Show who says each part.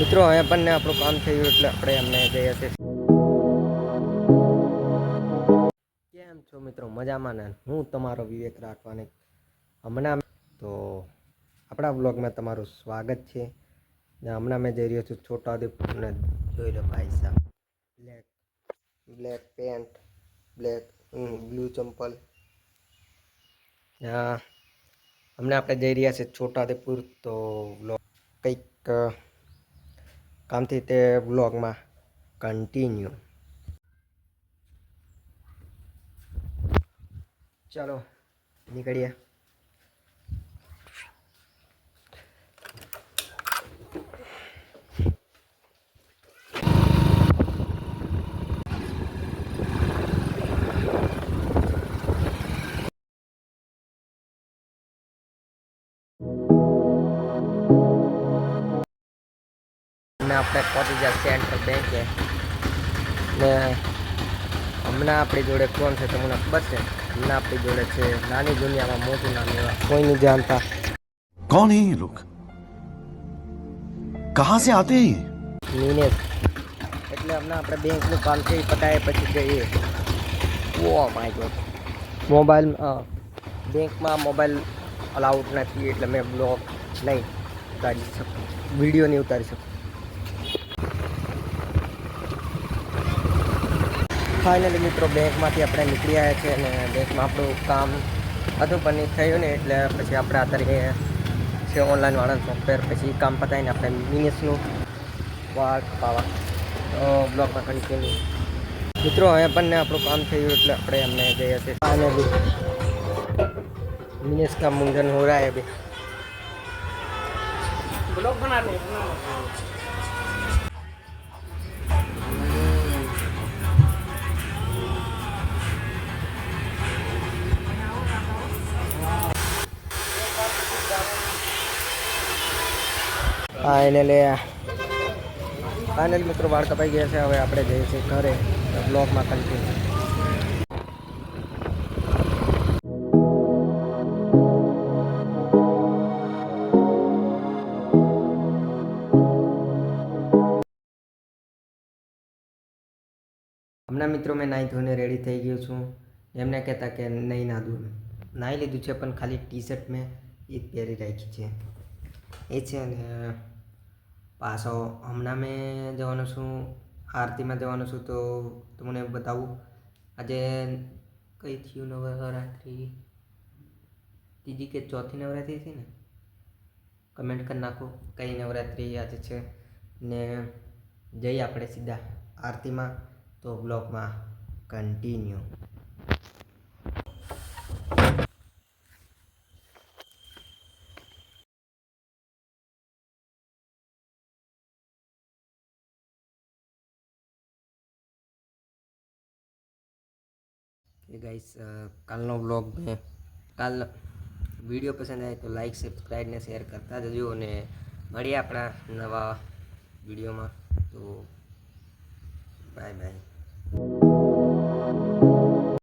Speaker 1: મિત્રો હવે પણ ને આપણું કામ થયું એટલે આપણે એમને જઈએ છીએ. કેમ છો મિત્રો? મજામાં ને? હું તમારો વિવેક રાખવાની. હમણાં તો આપણા બ્લોગમાં તમારું સ્વાગત છે. ને હમણાં મેં જઈ રહ્યો છું છોટાઉદેપુર ને જોઈ લો ભાઈ સાહેબ black black pant black blue ચંપલ. હા, હમણાં આપણે જઈ રહ્યા છીએ છોટાઉદેપુર તો કંઈક કામથી તે બ્લોગમાં કન્ટિન્યુ ચાલો નીકળીએ અને આપણે પહોંચી ગયા સેન્ટ્રલ બેન્કે ને હમણાં આપણી જોડે કોણ છે તમને ખબર છે? હમણાં આપણી જોડે છે. નાની દુનિયામાં મોટું નામ એવા. કોઈ નહીં જાણતા
Speaker 2: કોણ હે લોક કહા સે આતે
Speaker 1: નીનેશ. એટલે હમણાં આપણે બેંકનું કામ છે એ પછી જઈએ. Oh my God. મોબાઈલ બેંકમાં મોબાઈલ અલાઉડ નથી એટલે મેં બ્લોગ નહીં ઉતારી શકું. વીડિયો નહીં ઉતારી શકું. ફાઇનલી મિત્રો બેંકમાંથી આપણે નીકળી આવ્યા છીએ અને બેંકમાં આપણું કામ હતું પણ થયું ને એટલે પછી આપણે આ અત્યારે છે ઓનલાઈન વાળા સોફ્ટવેર પછી કામ પતાવીને આપણે મિનિસનું વાક પાવા. તો બ્લોગમાં કન્ટિન્યુ મિત્રો હવે પણ આપણું કામ થયું એટલે આપણે અમને જઈએ છીએ. ફાઇનલી મિનિસ કામ મુંજન
Speaker 3: હો રહા હે અભી હા એને લે
Speaker 1: ફાઇનલ મિત્રો, વાળ કપાઈ ગયા છે. હવે આપણે જઈએ છીએ ઘરે. બ્લોકમાં કન્ટિન્યુ હમણાં મિત્રો, મેં નાહી ધોઈને રેડી થઈ ગયો છું. એમને કહેતા કે નહીં ના નાહું નાહી લીધું છે, પણ ખાલી ટી શર્ટ મેં એ પહેરી રાખી છે. એ છે અને પાછો હમણાં મેં જવાનો છું, આરતીમાં જવાનો છું તો તમને બતાવું. આજે કઈ થયું નવરાત્રિ? ત્રીજી કે ચોથી નવરાત્રિ હતી ને? કમેન્ટ કરી નાખો કઈ નવરાત્રિ આજે છે ને જઈએ આપણે સીધા આરતીમાં તો બ્લોગમાં કન્ટિન્યુ કે ગાઈસ કાલનો બ્લોગ મેં કાલ વીડિયો પસંદ આવે તો લાઈક સબસ્ક્રાઈબ ને શેર કરતા જજો અને મળીએ આપણા નવા વિડીયોમાં તો બાય બાય